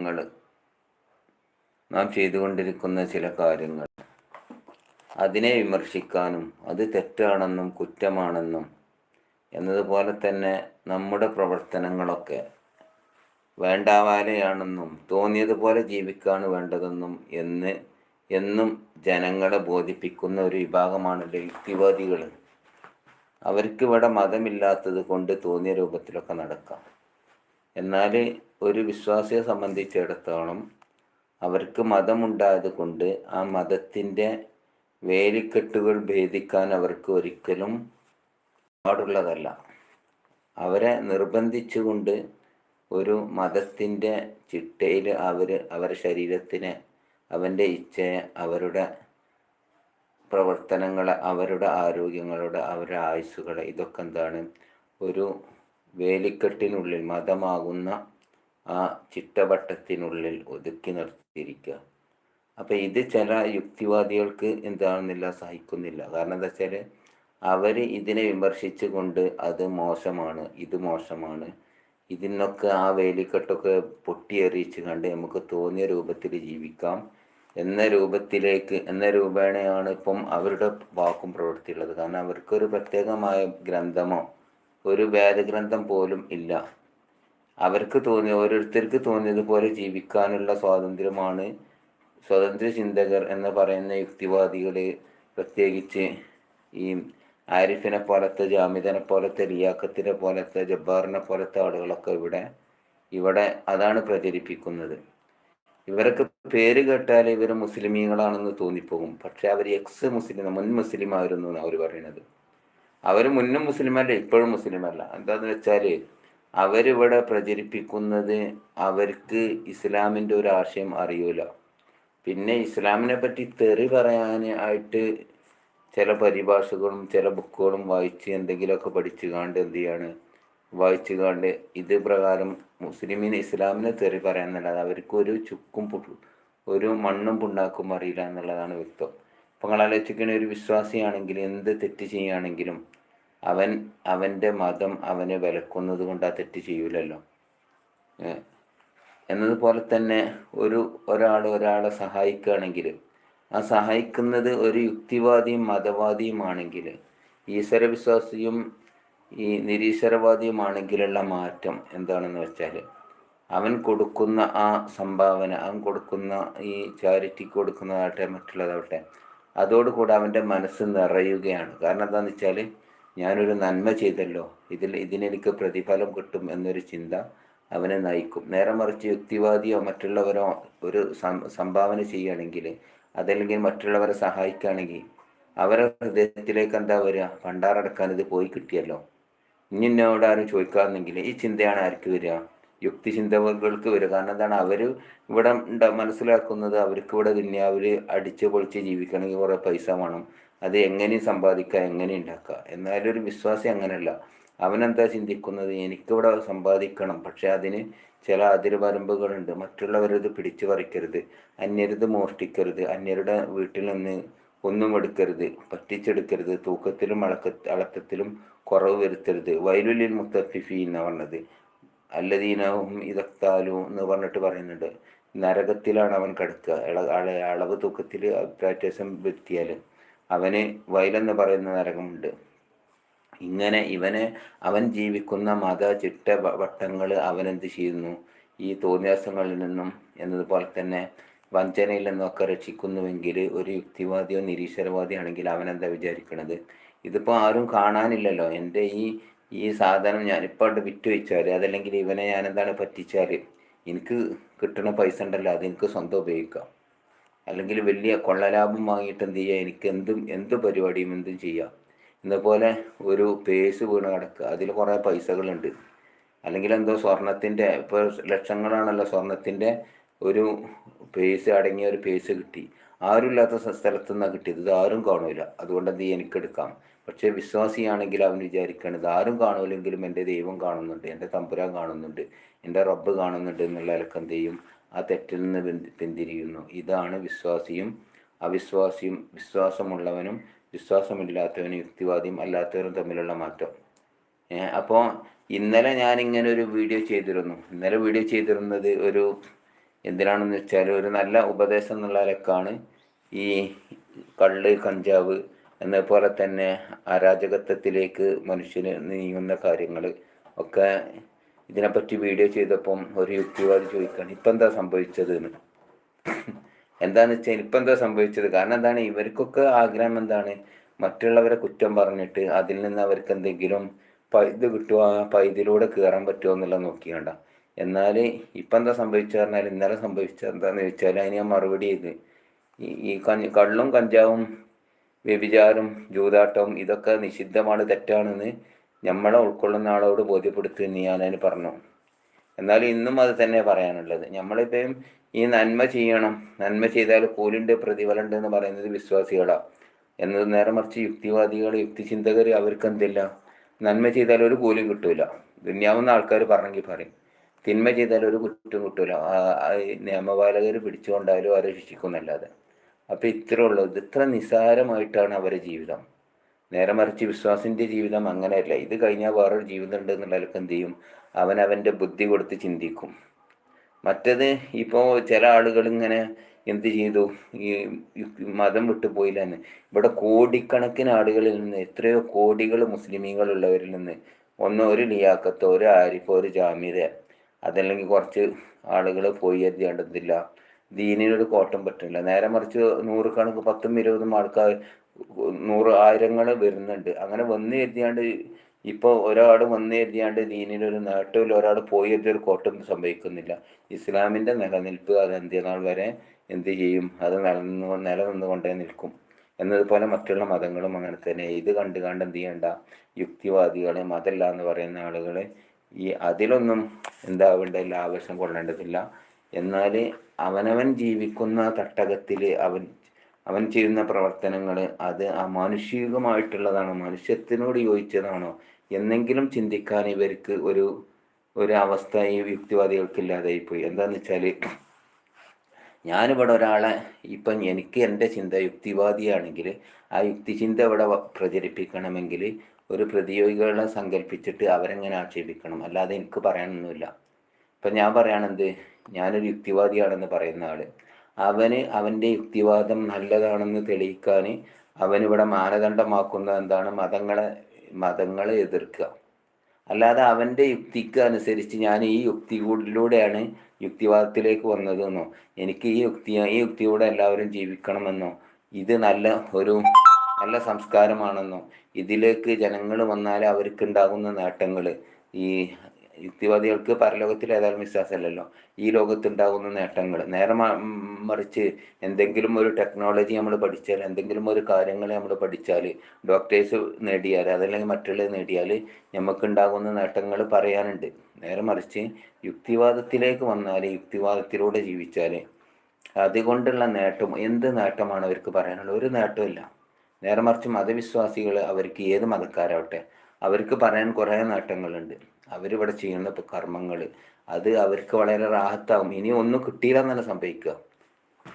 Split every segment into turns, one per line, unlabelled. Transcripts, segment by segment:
ങ്ങൾ നാം ചെയ്തുകൊണ്ടിരിക്കുന്ന ചില കാര്യങ്ങൾ. അതിനെ വിമർശിക്കാനും അത് തെറ്റാണെന്നും കുറ്റമാണെന്നും എന്നതുപോലെ തന്നെ നമ്മുടെ പ്രവർത്തനങ്ങളൊക്കെ വേണ്ടാവാലെയാണെന്നും തോന്നിയതുപോലെ ജീവിക്കാണ് വേണ്ടതെന്നും എന്ന് എന്നും ജനങ്ങളെ ബോധിപ്പിക്കുന്ന ഒരു വിഭാഗമാണ് യുക്തിവാദികൾ അവർക്ക് ഇവിടെ മതമില്ലാത്തത് കൊണ്ട് തോന്നിയ രൂപത്തിലൊക്കെ നടക്കാം. എന്നാൽ ഒരു വിശ്വാസിയെ സംബന്ധിച്ചിടത്തോളം അവർക്ക് മതമുണ്ടായത് കൊണ്ട് ആ മതത്തിന്റെ വേലിക്കെട്ടുകൾ ഭേദിക്കാൻ അവർക്ക് ഒരിക്കലും പാടുള്ളതല്ല. അവരെ നിർബന്ധിച്ചുകൊണ്ട് ഒരു മതത്തിന്റെ ചിട്ടയിൽ അവർ അവരുടെ ശരീരത്തിനെ അവന്റെ ഇച്ഛയെ അവരുടെ പ്രവർത്തനങ്ങളെ അവരുടെ ആരോഗ്യങ്ങളുടെ അവരുടെ ആയുസ്സുകളെ ഇതൊക്കെ എന്താണ് ഒരു വേലിക്കെട്ടിനുള്ളിൽ മതമാകുന്ന ആ ചിട്ടവട്ടത്തിനുള്ളിൽ ഒതുക്കി നിർത്തിയിരിക്കുക. അപ്പം ഇത് ചില യുക്തിവാദികൾക്ക് എന്താണെന്നില്ല സഹിക്കുന്നില്ല. കാരണം എന്താ വെച്ചാൽ അവർ ഇതിനെ വിമർശിച്ചു കൊണ്ട് അത് മോശമാണ് ഇത് മോശമാണ് ഇതിനൊക്കെ ആ വേലിക്കെട്ടൊക്കെ പൊട്ടിയെറിയിച്ച് കണ്ട് നമുക്ക് തോന്നിയ രൂപത്തിൽ ജീവിക്കാം എന്ന രൂപത്തിലേക്ക് എന്ന രൂപേണയാണ് ഇപ്പം അവരുടെ വാക്കും പ്രവൃത്തിയുള്ളത്. കാരണം അവർക്കൊരു പ്രത്യേകമായ ഗ്രന്ഥമോ ഒരു വേദഗ്രന്ഥം പോലും ഇല്ല. അവർക്ക് തോന്നിയ ഓരോരുത്തർക്ക് തോന്നിയതുപോലെ ജീവിക്കാനുള്ള സ്വാതന്ത്ര്യമാണ് സ്വതന്ത്ര ചിന്തകർ എന്ന് പറയുന്ന യുക്തിവാദികൾ പ്രത്യേകിച്ച് ഈ ആരിഫിനെ പോലത്തെ ജാമിദനെ പോലത്തെ റിയാക്കത്തിനെ പോലത്തെ ജബ്ബാറിനെ പോലത്തെ ആളുകളൊക്കെ ഇവിടെ ഇവിടെ അതാണ് പ്രചരിപ്പിക്കുന്നത്. ഇവരൊക്കെ പേര് കേട്ടാൽ ഇവർ മുസ്ലിമീങ്ങളാണെന്ന് തോന്നിപ്പോകും. പക്ഷെ അവർ എക്സ് മുസ്ലിം മുൻ മുസ്ലിം ആയിരുന്നു അവർ പറയുന്നത്. അവർ മുന്നും മുസ്ലിമല്ല ഇപ്പോഴും മുസ്ലിമല്ല. എന്താന്ന് വെച്ചാൽ അവരിവിടെ പ്രചരിപ്പിക്കുന്നത് അവർക്ക് ഇസ്ലാമിന്റെ ഒരു ആശയം അറിയൂല. പിന്നെ ഇസ്ലാമിനെ പറ്റി തെറി പറയാനായിട്ട് ചില പരിഭാഷകളും ചില ബുക്കുകളും വായിച്ച് എന്തെങ്കിലുമൊക്കെ പഠിച്ചു കാണ്ട് എന്ത് ചെയ്യാണ്? വായിച്ചു കാണ്ട് ഇത് പ്രകാരം മുസ്ലിമിന് ഇസ്ലാമിനെ തെറി പറയാന്നല്ലാതെ അവർക്ക് ഒരു ചുക്കും ഒരു മണ്ണും പുണ്ണാക്കും അറിയില്ല എന്നുള്ളതാണ് വ്യക്തം. അപ്പം നിങ്ങൾ ഒരു വിശ്വാസിയാണെങ്കിൽ എന്ത് തെറ്റ് ചെയ്യുകയാണെങ്കിലും അവൻ അവന്റെ മതം അവനെ വിലക്കുന്നത് കൊണ്ട് ആ തെറ്റ് ചെയ്യൂലല്ലോ. എന്നതുപോലെ തന്നെ ഒരു ഒരാൾ ഒരാളെ സഹായിക്കുകയാണെങ്കിൽ ആ സഹായിക്കുന്നത് ഒരു യുക്തിവാദിയും മതവാദിയുമാണെങ്കിൽ ഈശ്വരവിശ്വാസിയും ഈ നിരീശ്വരവാദിയുമാണെങ്കിലുള്ള മാറ്റം എന്താണെന്ന് വെച്ചാൽ അവൻ കൊടുക്കുന്ന ആ സംഭാവന അവൻ കൊടുക്കുന്ന ഈ ചാരിറ്റിക്ക് കൊടുക്കുന്നതാവട്ടെ മറ്റുള്ളതാവട്ടെ അതോടുകൂടെ അവന്റെ മനസ്സ് നിറയുകയാണ്. കാരണം എന്താണെന്ന് വെച്ചാൽ ഞാനൊരു നന്മ ചെയ്തല്ലോ. ഇതിൽ ഇതിനെനിക്ക് പ്രതിഫലം കിട്ടും എന്നൊരു ചിന്ത അവനെ നയിക്കും. നേരെ മറിച്ച് യുക്തിവാദിയോ മറ്റുള്ളവരോ ഒരു സംഭാവന ചെയ്യുകയാണെങ്കിൽ അതല്ലെങ്കിൽ മറ്റുള്ളവരെ സഹായിക്കുകയാണെങ്കിൽ അവരെ ഹൃദയത്തിലേക്ക് എന്താ വരിക? പണ്ടാറടക്കാൻ ഇത് പോയി കിട്ടിയല്ലോ. ഇനി എന്നോട് ആരും ചോദിക്കാമെന്നെങ്കിൽ ഈ ചിന്തയാണ് ആർക്ക് വരിക? യുക്തി ചിന്തകൾക്ക് വരിക. കാരണം എന്താണ്? അവർ ഇവിടെ മനസ്സിലാക്കുന്നത് അവർക്ക് ഇവിടെ ദുന്യാവിൽ അടിച്ച് പൊളിച്ച് ജീവിക്കണമെങ്കിൽ കുറേ പൈസ വേണം. അത് എങ്ങനെയും സമ്പാദിക്കുക എങ്ങനെ ഉണ്ടാക്കുക. എന്നാലും ഒരു വിശ്വാസി അങ്ങനെയല്ല. അവനെന്താ ചിന്തിക്കുന്നത്? എനിക്കിവിടെ സമ്പാദിക്കണം. പക്ഷേ അതിന് ചില അതിർവരമ്പുകളുണ്ട് മറ്റുള്ളവരത് പിടിച്ചു പറിക്കരുത്. അന്യരത് മോഷ്ടിക്കരുത്. അന്യരുടെ വീട്ടിൽ നിന്ന് ഒന്നും എടുക്കരുത്. പറ്റിച്ചെടുക്കരുത്. തൂക്കത്തിലും അളക്ക അളക്കത്തിലും കുറവ് വരുത്തരുത്. വൈലുലിൽ മുത്തഫിഫി എന്ന് പറഞ്ഞത്. അല്ലദീനവും ഇതക്താലു എന്ന് പറഞ്ഞിട്ട് പറയുന്നുണ്ട്. നരകത്തിലാണ് അവൻ കിടക്കുക. അളവ് തൂക്കത്തിൽ വ്യത്യാസം വരുത്തിയാൽ അവന് വയലെന്ന് പറയുന്ന നരകമുണ്ട്. ഇങ്ങനെ ഇവനെ അവൻ ജീവിക്കുന്ന മത ചിട്ട വട്ടങ്ങൾ അവനെന്ത് ചെയ്യുന്നു? ഈ തോന്നിയാസങ്ങളിൽ നിന്നും എന്നതുപോലെ തന്നെ വഞ്ചനയിൽ നിന്നൊക്കെ രക്ഷിക്കുന്നുവെങ്കിൽ ഒരു യുക്തിവാദിയോ നിരീശ്വരവാദിയാണെങ്കിൽ അവൻ എന്താ വിചാരിക്കണത്? ഇതിപ്പോൾ ആരും കാണാനില്ലല്ലോ. എന്റെ ഈ ഈ സാധനം ഞാനിപ്പോൾ അവിടെ വിറ്റ് വെച്ചാൽ അതല്ലെങ്കിൽ ഇവനെ ഞാൻ എന്താണ് പറ്റിച്ചാൽ എനിക്ക് കിട്ടുന്ന പൈസ ഉണ്ടല്ലോ അത് എനിക്ക് സ്വന്തം ഉപയോഗിക്കാം. അല്ലെങ്കിൽ വലിയ കൊള്ളലാഭം വാങ്ങിയിട്ട് എന്ത് ചെയ്യുക എനിക്ക് എന്തും എന്ത് പരിപാടിയും എന്തും ചെയ്യാം. ഇന്നപോലെ ഒരു പേസ് വീണ് കിടക്കുക. അതിൽ കുറേ പൈസകളുണ്ട്. അല്ലെങ്കിൽ എന്തോ സ്വർണത്തിന്റെ ഇപ്പോൾ ലക്ഷങ്ങളാണല്ലോ സ്വർണത്തിന്റെ ഒരു പേസ് അടങ്ങിയ ഒരു പേസ് കിട്ടി. ആരുമില്ലാത്ത സ്ഥലത്തു നിന്നാണ് കിട്ടിയത്. ഇത് ആരും കാണില്ല അതുകൊണ്ട് എന്ത് എനിക്കെടുക്കാം. പക്ഷേ വിശ്വാസിയാണെങ്കിൽ അവൻ വിചാരിക്കേണ്ടത് ആരും കാണൂലെങ്കിലും എന്റെ ദൈവം കാണുന്നുണ്ട് എന്റെ തമ്പുരാൻ കാണുന്നുണ്ട് എന്റെ റബ്ബ് കാണുന്നുണ്ട് എന്നുള്ള അലക്കന്തയും ആ തെറ്റിൽ നിന്ന് പിന്തിരിയുന്നു ഇതാണ് വിശ്വാസിയും അവിശ്വാസിയും വിശ്വാസമുള്ളവനും വിശ്വാസമില്ലാത്തവനും യുക്തിവാദിയും അല്ലാത്തവരും തമ്മിലുള്ള മാറ്റം. അപ്പോൾ ഇന്നലെ ഞാൻ ഇങ്ങനെ ഒരു വീഡിയോ ചെയ്തിരുന്നു. ഇന്നലെ വീഡിയോ ചെയ്തിരുന്നത് ഒരു എന്തിനാണെന്ന് വെച്ചാൽ ഒരു നല്ല ഉപദേശം എന്നുള്ള നിലക്കാണ് ഈ കള്ള് കഞ്ചാവ് എന്നപോലെ തന്നെ അരാജകത്വത്തിലേക്ക് മനുഷ്യന് നീങ്ങുന്ന കാര്യങ്ങൾ ഒക്കെ ഇതിനെപ്പറ്റി വീഡിയോ ചെയ്തപ്പം ഒരു യുക്തിവാദി ചോദിക്കുകയാണ് ഇപ്പം എന്താ സംഭവിച്ചത്? എന്ന്. എന്താണെന്ന് വെച്ചാൽ ഇപ്പം എന്താ സംഭവിച്ചത്? കാരണം എന്താണ് ഇവർക്കൊക്കെ ആഗ്രഹം എന്താണ്? മറ്റുള്ളവരെ കുറ്റം പറഞ്ഞിട്ട് അതിൽ നിന്ന് അവർക്ക് എന്തെങ്കിലും പൈത് കിട്ടുമോ ആ പൈതിലൂടെ കയറാൻ പറ്റുമോ എന്നുള്ളത് നോക്കിയാണ്ട എന്നാൽ ഇപ്പം എന്താ സംഭവിച്ചു പറഞ്ഞാൽ ഇന്നലെ സംഭവിച്ചത് എന്താണെന്ന് ചോദിച്ചാൽ അതിന് ഞാൻ മറുപടി ചെയ്ത് ഈ കഞ്ഞ് കള്ളും കഞ്ചാവും വ്യഭിചാരം ജൂതാട്ടവും ഇതൊക്കെ നിഷിദ്ധമാണ് തെറ്റാണെന്ന് നമ്മളെ ഉൾക്കൊള്ളുന്ന ആളോട് ബോധ്യപ്പെടുത്തുമെന്ന് ഞാനതിന് പറഞ്ഞു. എന്നാൽ ഇന്നും അത് തന്നെ പറയാനുള്ളത്. നമ്മളിപ്പം ഈ നന്മ ചെയ്യണം. നന്മ ചെയ്താൽ കൂലുണ്ട് പ്രതിഫലമുണ്ട് എന്ന് പറയുന്നത് വിശ്വാസികളാണ് എന്നത് നേരെ മറിച്ച് യുക്തിവാദികൾ യുക്തിചിന്തകർ അവർക്ക് എന്തില്ല? നന്മ ചെയ്താൽ ഒരു കൂലും കിട്ടൂല. ദുന്യാവുന്ന ആൾക്കാർ പറഞ്ഞെങ്കിൽ പറയും. തിന്മ ചെയ്താൽ ഒരു കുറ്റം കിട്ടൂല. നിയമപാലകർ പിടിച്ചുകൊണ്ടായാലും അവരെ ശിക്ഷിക്കുന്നല്ലാതെ അപ്പം ഇത്ര ഉള്ളത് ഇത്ര നിസ്സാരമായിട്ടാണ് അവരുടെ ജീവിതം. നേരെ മറിച്ച് വിശ്വാസിന്റെ ജീവിതം അങ്ങനെയല്ല. ഇത് കഴിഞ്ഞാൽ വേറൊരു ജീവിതം ഉണ്ട് എന്നുള്ളവർക്ക് എന്ത് ചെയ്യും? അവൻ അവന്റെ ബുദ്ധി കൊടുത്ത് ചിന്തിക്കും. മറ്റത് ഇപ്പോൾ ചില ആളുകൾ ഇങ്ങനെ എന്ത് ചെയ്തു? ഈ മതം വിട്ടു പോയില്ലെന്ന്. ഇവിടെ കോടിക്കണക്കിന് ആളുകളിൽ നിന്ന് എത്രയോ കോടികൾ മുസ്ലിമീകളുള്ളവരിൽ നിന്ന് ഒന്ന് ഒരു ലിയാക്കത്തോ ഒരു ആരിഫോ ഒരു ജാമ്യത അതല്ലെങ്കിൽ കുറച്ച് ആളുകൾ പോയി എത്തിയാണ്ടതില്ല ദീനിനൊരു കോട്ടം പറ്റില്ല. നേരെ മറിച്ച് നൂറുകണക്ക് പത്തും ഇരുപതും ആൾക്കാർ നൂറ് ആയിരങ്ങൾ വരുന്നുണ്ട്. അങ്ങനെ വന്നു കരുതിയാണ്ട് ഇപ്പോൾ ഒരാൾ വന്നു എഴുതിയാണ്ട് ദീനിലൊരു നേട്ടമില്ല. ഒരാൾ പോയി എഴുതിയൊരു കോട്ടം സംഭവിക്കുന്നില്ല. ഇസ്ലാമിന്റെ നിലനിൽപ്പ് അത് അന്ത്യനാൾ വരെ എന്ത് ചെയ്യും? അത് നിലനിന്ന് നിലനിന്നുകൊണ്ടേ നിൽക്കും. എന്നതുപോലെ മറ്റുള്ള മതങ്ങളും അങ്ങനെ തന്നെ. ഇത് കണ്ട് കണ്ട് എന്ത് ചെയ്യണ്ട? യുക്തിവാദികളെ മതല്ല എന്ന് പറയുന്ന ആളുകളെ ഈ അതിലൊന്നും എന്താവേണ്ടതില്ല ആവേശം കൊള്ളേണ്ടതില്ല. എന്നാൽ അവനവൻ ജീവിക്കുന്ന തട്ടകത്തിൽ അവൻ അവൻ ചെയ്യുന്ന പ്രവർത്തനങ്ങൾ അത് അമാനുഷികമായിട്ടുള്ളതാണോ? മാനുഷികമായിട്ടുള്ളതാണോ മനുഷ്യത്തിനോട് യോജിച്ചതാണോ? എന്നെങ്കിലും ചിന്തിക്കാൻ ഇവർക്ക് ഒരു ഒരു അവസ്ഥ ഈ യുക്തിവാദികൾക്ക് പോയി എന്താണെന്ന് വെച്ചാൽ ഞാനിവിടെ ഒരാളെ ഇപ്പം എനിക്ക് എന്റെ ചിന്ത യുക്തിവാദിയാണെങ്കിൽ ആ യുക്തിചിന്ത ഇവിടെ പ്രചരിപ്പിക്കണമെങ്കിൽ ഒരു പ്രതിയോഗികളെ സങ്കല്പിച്ചിട്ട് അവരെങ്ങനെ ആക്ഷേപിക്കണം? അല്ലാതെ എനിക്ക് പറയാനൊന്നുമില്ല. ഇപ്പം ഞാൻ പറയുകയാണെന്ത് ഞാനൊരു യുക്തിവാദിയാണെന്ന് പറയുന്ന ആൾ അവന് അവന്റെ യുക്തിവാദം നല്ലതാണെന്ന് തെളിയിക്കാൻ അവനിവിടെ മാനദണ്ഡമാക്കുന്നത് എന്താണ്? മതങ്ങളെ മതങ്ങളെ എതിർക്കുക. അല്ലാതെ അവന്റെ യുക്തിക്ക് അനുസരിച്ച് ഞാൻ ഈ യുക്തിയിലൂടെയാണ് യുക്തിവാദത്തിലേക്ക് വന്നതെന്നോ എനിക്ക് ഈ യുക്തി ഈ യുക്തിയോടെ എല്ലാവരും ജീവിക്കണമെന്നോ ഇത് നല്ല ഒരു നല്ല സംസ്കാരമാണെന്നോ ഇതിലേക്ക് ജനങ്ങൾ വന്നാൽ അവർക്കുണ്ടാകുന്ന നേട്ടങ്ങൾ ഈ യുക്തിവാദികൾക്ക് പരലോകത്തിൽ ഏതായാലും വിശ്വാസമല്ലല്ലോ. ഈ ലോകത്തുണ്ടാകുന്ന നേട്ടങ്ങൾ. നേരെ മറിച്ച് എന്തെങ്കിലും ഒരു ടെക്നോളജി നമ്മൾ പഠിച്ചാൽ എന്തെങ്കിലും ഒരു കാര്യങ്ങൾ നമ്മൾ പഠിച്ചാൽ ഡോക്ടേഴ്സ് നേടിയാൽ അതല്ലെങ്കിൽ മറ്റുള്ള നേടിയാൽ നമുക്കുണ്ടാകുന്ന നേട്ടങ്ങൾ പറയാനുണ്ട്. നേരെ മറിച്ച് യുക്തിവാദത്തിലേക്ക് വന്നാൽ യുക്തിവാദത്തിലൂടെ ജീവിച്ചാൽ അതുകൊണ്ടുള്ള നേട്ടം എന്ത് നേട്ടമാണ് അവർക്ക് പറയാനുള്ളത്? ഒരു നേട്ടമില്ല നേരെ മറിച്ച് മതവിശ്വാസികൾ അവർക്ക് ഏത് മതക്കാരാവട്ടെ? അവർക്ക് പറയാൻ കുറേ നേട്ടങ്ങളുണ്ട്. അവരിവിടെ ചെയ്യുന്ന കർമ്മങ്ങൾ അത് അവർക്ക് വളരെ റാഹത്താവും. ഇനി ഒന്നും കിട്ടിയില്ല എന്നല്ല സംഭവിക്കുക.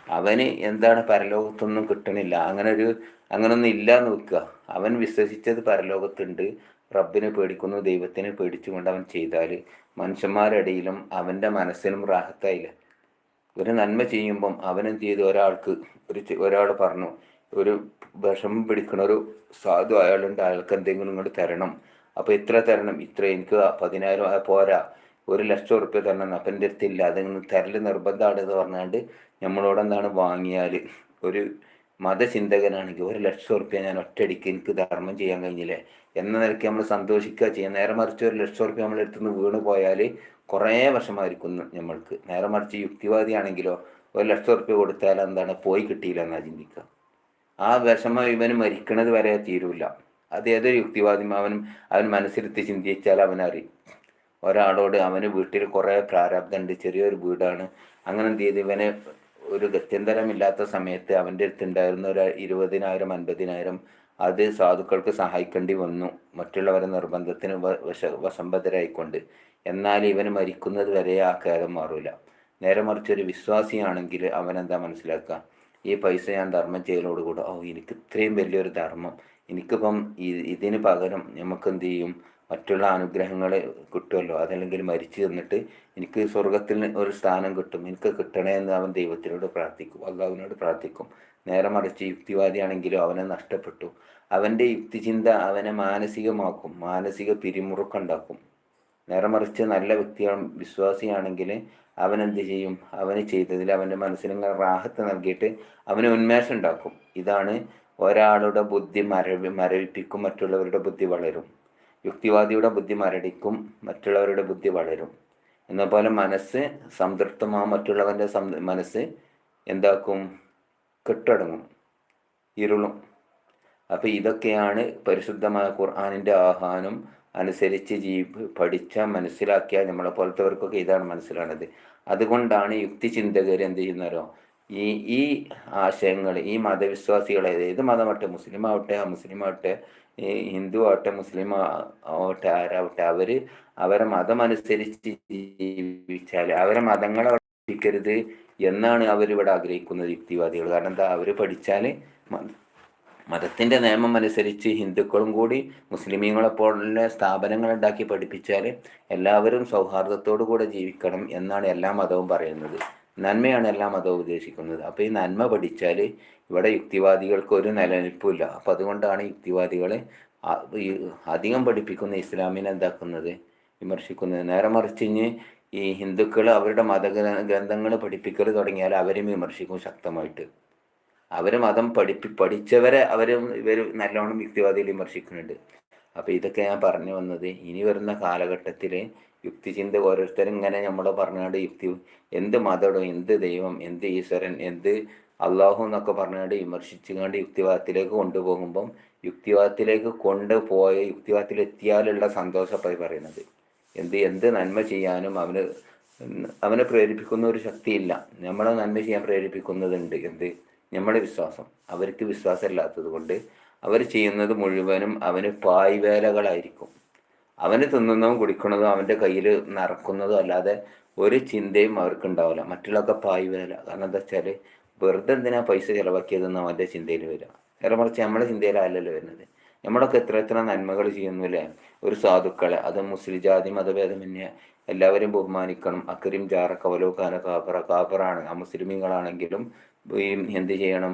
അവന് എന്താണ് പരലോകത്തൊന്നും കിട്ടണില്ല. അങ്ങനെ ഒരു അങ്ങനൊന്നും ഇല്ല എന്ന് വെക്കുക. അവൻ വിശ്വസിച്ചത് പരലോകത്തുണ്ട്. റബ്ബിനെ പേടിക്കുന്നു ദൈവത്തിനെ പേടിച്ചുകൊണ്ട് അവൻ ചെയ്താൽ മനുഷ്യന്മാരിടയിലും അവന്റെ മനസ്സിനും റാഹത്തായില്ല. ഒരു നന്മ ചെയ്യുമ്പം അവനെന്ത് ചെയ്തു? ഒരാൾക്ക് ഒരു ഒരാൾ പറഞ്ഞു ഒരു വിഷമം പിടിക്കണ ഒരു സാധു അയാളുണ്ട് അയാൾക്ക് എന്തെങ്കിലും നിങ്ങൾ തരണം. അപ്പോൾ ഇത്ര തരണം ഇത്ര എനിക്ക് പതിനായിരം പോരാ. ഒരു ലക്ഷം ഉറുപ്പ്യ തരണം അപ്പം എന്റെ അടുത്തില്ല അതിങ്ങനെ തരൽ നിർബന്ധമാണ് എന്ന് പറഞ്ഞാണ്ട് നമ്മളോട് എന്താണ് വാങ്ങിയാൽ ഒരു മതചിന്തകനാണെങ്കിൽ ഒരു ലക്ഷം ഉറുപ്പ്യ ഞാൻ ഒറ്റയടിക്ക് എനിക്ക് ധർമ്മം ചെയ്യാൻ കഴിഞ്ഞില്ലേ? എന്ന നിലയ്ക്ക് നമ്മൾ സന്തോഷിക്കുക ചെയ്യാം. നേരെ മറിച്ച് ഒരു ലക്ഷം ഉറുപ്പ്യ നമ്മളെടുത്ത് നിന്ന് വീണ് പോയാൽ കുറേ വർഷമായിരിക്കും നമ്മൾക്ക് നേരെ മറിച്ച് യുക്തിവാദിയാണെങ്കിലോ ഒരു ലക്ഷം ഉറുപ്പ്യ കൊടുത്താൽ എന്താണ് പോയി കിട്ടിയില്ല എന്നാ ചിന്തിക്കുക. ആ വിഷമം ഇവന് മരിക്കണത് വരെ തീരൂല. അത് ഏതൊരു യുക്തിവാദിയും അവനും അവൻ മനസ്സിലെത്തി ചിന്തിച്ചാൽ അവനറിയും ഒരാളോട് അവന് വീട്ടിൽ കുറേ പ്രാരാബ്ദമുണ്ട് ചെറിയൊരു വീടാണ്. അങ്ങനെ എന്ത് ചെയ്ത് ഇവന് ഒരു ഗത്യന്തരമില്ലാത്ത സമയത്ത് അവന്റെ അടുത്തുണ്ടായിരുന്ന ഒരു ഇരുപതിനായിരം അൻപതിനായിരം അത് സാധുക്കൾക്ക് സഹായിക്കേണ്ടി വന്നു. മറ്റുള്ളവരെ നിർബന്ധത്തിന് വശ വസമ്പതരായിക്കൊണ്ട് എന്നാൽ ഇവന് മരിക്കുന്നത് വരെ ആ ഖേദം മാറൂല. നേരെ മറിച്ച് ഒരു വിശ്വാസിയാണെങ്കിൽ അവനെന്താ മനസ്സിലാക്കുക? ഈ പൈസ ഞാൻ ധർമ്മം ചെയ്യലോടുകൂടെ ഓ എനിക്ക് ഇത്രയും വലിയൊരു ധർമ്മം. എനിക്കിപ്പം ഇതിന് പകരം നമുക്ക് എന്ത് ചെയ്യും? മറ്റുള്ള അനുഗ്രഹങ്ങൾ കിട്ടുമല്ലോ അതല്ലെങ്കിൽ മരിച്ചു തന്നിട്ട് എനിക്ക് സ്വർഗത്തിൽ ഒരു സ്ഥാനം കിട്ടും. എനിക്ക് കിട്ടണേ എന്ന് അവൻ ദൈവത്തിനോട് പ്രാർത്ഥിക്കും. അള്ളാഹുവിനോട് പ്രാർത്ഥിക്കും. നേരെ മറിച്ച് യുക്തിവാദിയാണെങ്കിലും അവനെ നഷ്ടപ്പെട്ടു. അവന്റെ യുക്തിചിന്ത അവനെ മാനസികമാക്കും. മാനസിക പിരിമുറുക്കുണ്ടാക്കും നേരെ നല്ല വ്യക്തിയാണ് വിശ്വാസിയാണെങ്കിൽ അവൻ എന്ത് ചെയ്യും? അവന് ചെയ്തതിൽ അവന്റെ മനസ്സിന് റാഹത്ത് നൽകിയിട്ട് അവന് ഉന്മേഷം ഉണ്ടാക്കും. ഇതാണ് ഒരാളുടെ ബുദ്ധി മരവി മരവിപ്പിക്കും മറ്റുള്ളവരുടെ ബുദ്ധി വളരും. യുക്തിവാദിയുടെ ബുദ്ധി മരടിക്കും മറ്റുള്ളവരുടെ ബുദ്ധി വളരും. എന്നപോലെ മനസ്സ് സംതൃപ്തമാകും മറ്റുള്ളവന്റെ സം മനസ്സ് എന്താക്കും? കെട്ടടങ്ങും ഇരുളും. അപ്പോൾ ഇതൊക്കെയാണ് പരിശുദ്ധമായ ഖുർആാനിന്റെ ആഹ്വാനം. അനുസരിച്ച് ജീ പഠിച്ച മനസ്സിലാക്കിയ നമ്മളെ പോലത്തെവർക്കൊക്കെ ഇതാണ് മനസ്സിലാണത്. അതുകൊണ്ടാണ് യുക്തി ചിന്തകർ എന്ത് ചെയ്യുന്നവരോ ഈ ഈ ആശയങ്ങൾ ഈ മതവിശ്വാസികളെ ഏത് മതമാവട്ടെ മുസ്ലിം ആവട്ടെ മുസ്ലിം ആവട്ടെ ഈ ഹിന്ദു ആവട്ടെ മുസ്ലിം ആവട്ടെ ആരാവട്ടെ അവർ അവരെ മതം അനുസരിച്ച് ജീവിച്ചാൽ അവരെ മതങ്ങളെ പഠിക്കരുത് എന്നാണ് അവരിവിടെ ആഗ്രഹിക്കുന്നത് യുക്തിവാദികൾ. കാരണം എന്താ? അവർ പഠിച്ചാൽ മതത്തിന്റെ നിയമം അനുസരിച്ച് ഹിന്ദുക്കളും കൂടി മുസ്ലിമീങ്ങളെ പോലുള്ള സ്ഥാപനങ്ങൾ ഉണ്ടാക്കി പഠിപ്പിച്ചാൽ എല്ലാവരും സൗഹാർദ്ദത്തോടു കൂടെ ജീവിക്കണം എന്നാണ് എല്ലാ മതവും പറയുന്നത്. നന്മയാണ് എല്ലാ മതവും ഉദ്ദേശിക്കുന്നത്. അപ്പോൾ ഈ നന്മ പഠിച്ചാൽ ഇവിടെ യുക്തിവാദികൾക്ക് ഒരു നിലനിൽപ്പില്ല അപ്പം അതുകൊണ്ടാണ് യുക്തിവാദികളെ അധികം പഠിപ്പിക്കുന്ന ഇസ്ലാമിനെ എന്താക്കുന്നത്? വിമർശിക്കുന്നത്. നേരെ മറിച്ചിഞ്ഞ് ഈ ഹിന്ദുക്കൾ അവരുടെ മത ഗ്രന്ഥങ്ങൾ പഠിപ്പിക്കൽ തുടങ്ങിയാൽ അവരും വിമർശിക്കും ശക്തമായിട്ട്. അവർ മതം പഠിപ്പി പഠിച്ചവരെ അവരും ഇവർ നല്ലോണം യുക്തിവാദികൾ വിമർശിക്കുന്നുണ്ട്. അപ്പോൾ ഇതൊക്കെ ഞാൻ പറഞ്ഞു വന്നത് ഇനി വരുന്ന കാലഘട്ടത്തിൽ യുക്തിചിന്ത ഓരോരുത്തരും ഇങ്ങനെ നമ്മൾ പറഞ്ഞുകൊണ്ട് യുക്തി എന്ത് മതടോ എന്ത് ദൈവം എന്ത് ഈശ്വരൻ എന്ത് അള്ളാഹു എന്നൊക്കെ പറഞ്ഞുകൊണ്ട് വിമർശിച്ചുകൊണ്ട് യുക്തിവാദത്തിലേക്ക് കൊണ്ടുപോകുമ്പം യുക്തിവാദത്തിലേക്ക് കൊണ്ടുപോയ യുക്തിവാദത്തിൽ യുക്തിവാദത്തിലെത്തിയാലുള്ള സന്തോഷമായി പറയുന്നത്. എന്ത് എന്ത് നന്മ ചെയ്യാനും അവന് അവനെ പ്രേരിപ്പിക്കുന്ന ഒരു ശക്തിയില്ല. നമ്മളെ നന്മ ചെയ്യാൻ പ്രേരിപ്പിക്കുന്നതുണ്ട്. എന്ത്? നമ്മുടെ വിശ്വാസം. അവർക്ക് വിശ്വാസമില്ലാത്തത് കൊണ്ട് അവർ ചെയ്യുന്നത് മുഴുവനും അവന് പായ്വേലകളായിരിക്കും. അവന് തിന്നുന്നതും കുടിക്കുന്നതും അവന്റെ കയ്യിൽ നടക്കുന്നതും അല്ലാതെ ഒരു ചിന്തയും അവർക്ക് ഉണ്ടാവില്ല മറ്റുള്ളതൊക്കെ പായ്വേല. കാരണം എന്താ വെച്ചാൽ വെറുതെ എന്തിനാ പൈസ ചിലവാക്കിയതെന്ന് അവന്റെ ചിന്തയിൽ വരിക. നേരെ മറിച്ച് നമ്മുടെ ചിന്തയിലല്ലല്ലോ വരുന്നത്. നമ്മളൊക്കെ എത്ര എത്ര നന്മകൾ ചെയ്യുന്നു അല്ലേ ഒരു സാധുക്കളെ അത് മുസ്ലിം ജാതി മതഭേദമന്യേ എല്ലാവരും ബഹുമാനിക്കണം. അക്കരീം ജാറ കവലോ കാന കാപ്പറ കാപ്പറാണ് ആ മുസ്ലിമീങ്ങളാണെങ്കിലും ഈ എന്ത് ചെയ്യണം?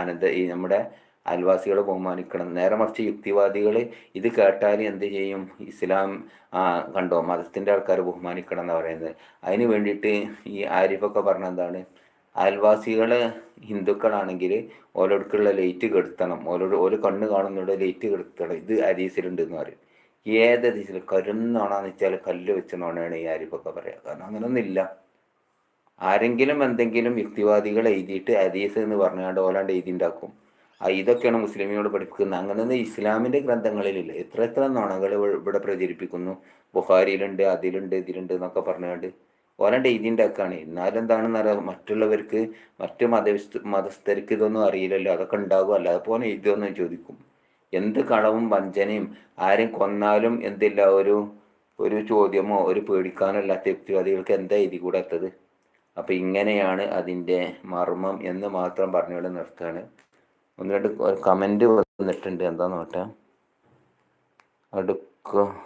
അനന്ത ഈ നമ്മുടെ അയൽവാസികളെ ബഹുമാനിക്കണം. നേരെ മറിച്ച് യുക്തിവാദികൾ ഇത് കേട്ടാൽ എന്ത് ചെയ്യും? ഇസ്ലാം കണ്ടോ? മതത്തിന്റെ ആൾക്കാർ ബഹുമാനിക്കണം എന്ന് പറയുന്നത്. അതിന് വേണ്ടിയിട്ട് ഈ ആരിഫൊക്കെ പറഞ്ഞ എന്താണ്? അയൽവാസികൾ ഹിന്ദുക്കളാണെങ്കിൽ ഓരോടുക്കുള്ള ലൈറ്റ് കെടുത്തണം. ഓരോട് ഒരു കണ്ണ് കാണുന്നവിടെ ലൈറ്റ് കെടുത്തണം. ഇത് അരീസിലുണ്ട് എന്ന് പറയും. ഏത് അരീസിൽ കരുന്നോണാന്ന് വെച്ചാൽ കല്ല് വെച്ച നോണാണ് ഈ ആരിഫൊക്കെ പറയുക. കാരണം അങ്ങനൊന്നുമില്ല. ആരെങ്കിലും എന്തെങ്കിലും യുക്തിവാദികൾ എഴുതിയിട്ട് അരീസ് എന്ന് പറഞ്ഞാണ്ട് ഓലാണ്ട് എഴുതി ഉണ്ടാക്കും ആ ഇതൊക്കെയാണ് മുസ്ലിമിനോട് പഠിപ്പിക്കുന്നത്. അങ്ങനെയൊന്നും ഇസ്ലാമിന്റെ ഗ്രന്ഥങ്ങളിലില്ല. എത്ര എത്ര നോണകൾ ഇവിടെ പ്രചരിപ്പിക്കുന്നു. ബുഹാരിയിലുണ്ട് അതിലുണ്ട് ഇതിലുണ്ട് എന്നൊക്കെ പറഞ്ഞുകൊണ്ട് ഓലാണ്ട് എഴുതി ഉണ്ടാക്കുകയാണ് എന്നാലും എന്താണെന്ന് അറിയാം മറ്റുള്ളവർക്ക് മറ്റ് മതവിസ്ത മതസ്ഥർക്ക് ഇതൊന്നും അറിയില്ലല്ലോ. അതൊക്കെ ഉണ്ടാകും അല്ലാതെ പോലെ എഴുതുമെന്ന് ചോദിക്കും. എന്ത് കളവും വഞ്ചനയും ആരും കൊന്നാലും എന്തില്ല ഒരു ഒരു ചോദ്യമോ ഒരു പേടിക്കാനോ അല്ലാത്ത യുക്തിവാദികൾക്ക് എന്താ എഴുതി കൂടാത്തത്? അപ്പം ഇങ്ങനെയാണ് അതിന്റെ മർമ്മം എന്ന് മാത്രം പറഞ്ഞുകൊണ്ട് നിർത്തുകയാണ്. ഒന്ന് രണ്ട് കമന്റ് വന്നിട്ടുണ്ട്. എന്താ നോട്ടെ അടുക്കത്തിലുള്ള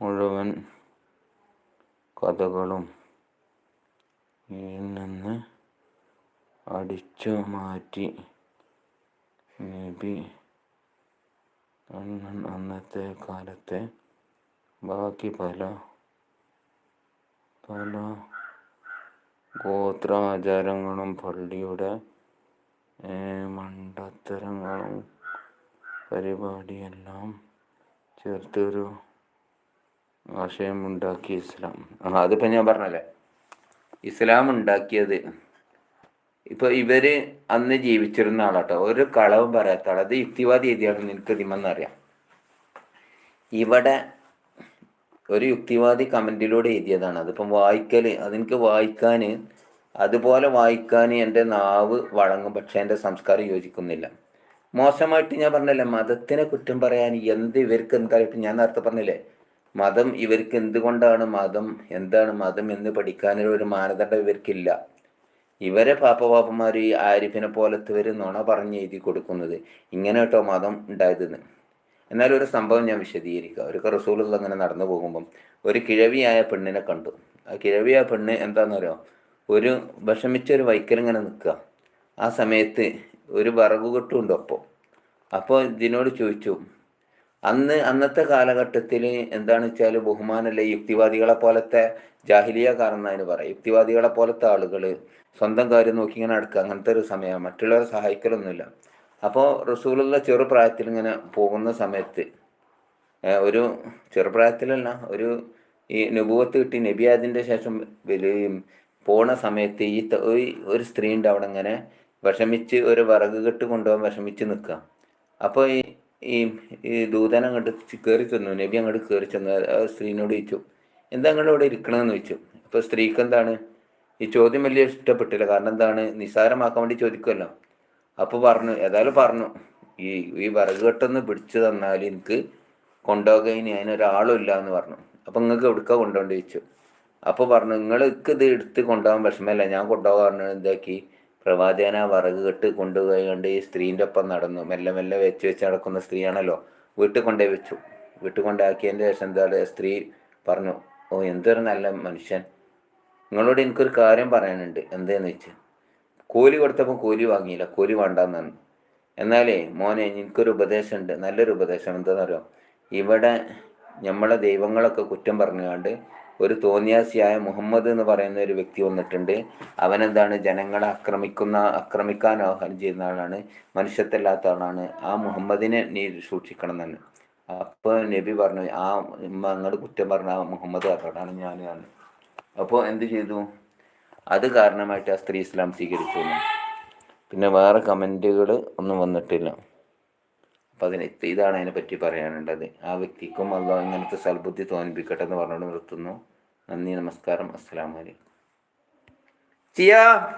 മുഴുവൻ കഥകളും നിന്ന് അടിച്ചു മാറ്റി. നബി അന്നത്തെ കാലത്തെ ബാക്കി പല പല ഗോത്രാചാരങ്ങളും പള്ളിയുടെ മണ്ടത്തരങ്ങളും പരിപാടിയെല്ലാം ചേർത്തൊരു ആശയമുണ്ടാക്കി ഇസ്ലാം. ആ അതിപ്പോൾ ഞാൻ പറഞ്ഞല്ലേ? ഇസ്ലാം ഉണ്ടാക്കിയത് ഇപ്പോൾ ഇവർ അന്ന് ജീവിച്ചിരുന്ന ആളാട്ടോ. ഒരു കളവും പറയാത്ത ആൾ അത് യുക്തിവാദി എഴുതിയാണ് നിനക്ക് ദിമെന്നറിയാം ഇവിടെ ഒരു യുക്തിവാദി കമന്റിലൂടെ എഴുതിയതാണ്. അതിപ്പം വായിക്കൽ അതെനിക്ക് വായിക്കാൻ അതുപോലെ വായിക്കാൻ എന്റെ നാവ് വഴങ്ങും പക്ഷേ എന്റെ സംസ്കാരം യോജിക്കുന്നില്ല. മോശമായിട്ട് ഞാൻ പറഞ്ഞല്ലേ മതത്തിനെ കുറ്റം പറയാൻ എന്ത് ഇവർക്ക് എന്താ ഞാൻ നേരത്തെ പറഞ്ഞില്ലേ മതം ഇവർക്ക് എന്തുകൊണ്ടാണ് മതം? എന്താണ് മതം എന്ന് പഠിക്കാനൊരു ഒരു മാനദണ്ഡം ഇവർക്കില്ല. ഇവരെ പാപ്പവാപ്പന്മാർ ഈ ആരിഫിനെ പോലത്തെ നുണ പറഞ്ഞ് എഴുതി കൊടുക്കുന്നത് ഇങ്ങനെ കേട്ടോ മതം ഉണ്ടായതെന്ന്. എന്നാൽ ഒരു സംഭവം ഞാൻ വിശദീകരിക്കുക ഒരു റസൂലുള്ള അങ്ങനെ നടന്നു പോകുമ്പം ഒരു കിഴവിയായ പെണ്ണിനെ കണ്ടു. ആ കിഴവിയായ പെണ്ണ് എന്താണെന്നറിയോ ഒരു വിഷമിച്ച ഒരു വൈക്കലിങ്ങനെ നിൽക്കുക. ആ സമയത്ത് ഒരു വിറകുകെട്ടുണ്ട് ഒപ്പം. അപ്പോൾ ഇതിനോട് ചോദിച്ചു അന്ന് അന്നത്തെ കാലഘട്ടത്തിൽ എന്താണെന്ന് വെച്ചാൽ ബഹുമാനല്ല യുക്തിവാദികളെ പോലത്തെ ജാഹിലിയ കാരണതിന് പറയാം. യുക്തിവാദികളെ പോലത്തെ ആളുകൾ സ്വന്തം കാര്യം നോക്കി ഇങ്ങനെ നടക്കുക. അങ്ങനത്തെ ഒരു സമയമാണ് മറ്റുള്ളവരെ സഹായിക്കലൊന്നുമില്ല. അപ്പോൾ റസൂലുള്ള ചെറുപ്രായത്തിൽ ഇങ്ങനെ പോകുന്ന സമയത്ത് ഒരു ചെറുപ്രായത്തിലല്ല ഒരു ഈ നുപുവത്ത് കിട്ടി നബിയാദിന്റെ ശേഷം പോണ സമയത്ത് ഈ ഒരു സ്ത്രീ ഉണ്ട് അവിടെ ഇങ്ങനെ വിഷമിച്ച് ഒരു വിറക് കെട്ട് കൊണ്ടുപോകാൻ വിഷമിച്ച് നിൽക്കുക. അപ്പോൾ ഈ ഈ ഈ ദൂതൻ അങ്ങോട്ട് കയറി ചെന്നു. നബി അങ്ങോട്ട് കയറി ചെന്നു. ആ സ്ത്രീനോട് ചോദിച്ചു എന്താ അങ്ങോട്ട് ഇവിടെ ഇരിക്കണമെന്ന് ചോദിച്ചു. അപ്പോൾ സ്ത്രീക്ക് എന്താണ്? ഈ ചോദ്യം വലിയ ഇഷ്ടപ്പെട്ടില്ല. കാരണം എന്താണ്? നിസാരമാക്കാൻ വേണ്ടി ചോദിക്കുമല്ലോ അപ്പോൾ പറഞ്ഞു ഏതായാലും പറഞ്ഞു ഈ ഈ വിറക് കെട്ടെന്ന് പിടിച്ചു തന്നാൽ എനിക്ക് കൊണ്ടുപോകാൻ അതിനൊരാളും ഇല്ല എന്ന് പറഞ്ഞു. അപ്പം നിങ്ങൾക്ക് എവിടുക്ക കൊണ്ടുപോകേണ്ടി ചോദിച്ചു. അപ്പോൾ പറഞ്ഞു നിങ്ങൾക്ക് ഇത് എടുത്ത് കൊണ്ടുപോകാൻ വിഷമമല്ല. ഞാൻ കൊണ്ടുപോകാൻ എന്താക്കി? വറക് കെട്ട് കൊണ്ടുപോയി കൊണ്ട് ഈ സ്ത്രീന്റെ ഒപ്പം നടന്നു. മെല്ലെ മെല്ലെ വെച്ച് വെച്ച് നടക്കുന്ന സ്ത്രീയാണല്ലോ. വീട്ടിൽ കൊണ്ടേ വെച്ചു. വീട്ടിൽ കൊണ്ടാക്കിയതിന്റെ ശേഷം എന്താ പറയുക? സ്ത്രീ പറഞ്ഞു ഓ എന്തൊരു നല്ല മനുഷ്യൻ. നിങ്ങളോട് എനിക്കൊരു കാര്യം പറയാനുണ്ട്. എന്തേന്ന് വെച്ച്? കൂലി കൊടുത്തപ്പോൾ കൂലി വാങ്ങിയില്ല. കൂലി വേണ്ടാന്നാണ് എന്നാലേ മോനെ എനിക്കൊരു ഉപദേശമുണ്ട്. നല്ലൊരു ഉപദേശം എന്താണെന്നറിയോ ഇവിടെ നമ്മളെ ദൈവങ്ങളൊക്കെ കുറ്റം പറഞ്ഞുകൊണ്ട് ഒരു തോന്നിയാസിയായ മുഹമ്മദ് എന്ന് പറയുന്ന ഒരു വ്യക്തി വന്നിട്ടുണ്ട്. അവനെന്താണ്? ജനങ്ങളെ ആക്രമിക്കുന്ന ആക്രമിക്കാൻ ആഹ്വാനം ചെയ്യുന്ന ആളാണ്. മനുഷ്യത്തല്ലാത്ത ആളാണ്. ആ മുഹമ്മദിനെ നീ സൂക്ഷിക്കണം എന്നാണ് അപ്പോൾ നബി പറഞ്ഞു ആ നിങ്ങൾ കുറ്റം പറഞ്ഞ ആ മുഹമ്മദ് പറഞ്ഞാണ് ഞാൻ അപ്പോൾ എന്ത് ചെയ്തു? അത് കാരണമായിട്ട് ആ സ്ത്രീ ഇസ്ലാം സ്വീകരിച്ചു. പിന്നെ വേറെ കമന്റുകൾ ഒന്നും വന്നിട്ടില്ല. അപ്പം അതിന് ഇതാണ് അതിനെ പറ്റി പറയാനുള്ളത്. ആ വ്യക്തിക്കും അല്ല ഇങ്ങനത്തെ സൽബുദ്ധി തോന്നിപ്പിക്കട്ടെ എന്ന് പറഞ്ഞുകൊണ്ട് നിർത്തുന്നു. നന്ദി നമസ്കാരം. അസ്സാം അലൈക്കും. ചിയാ!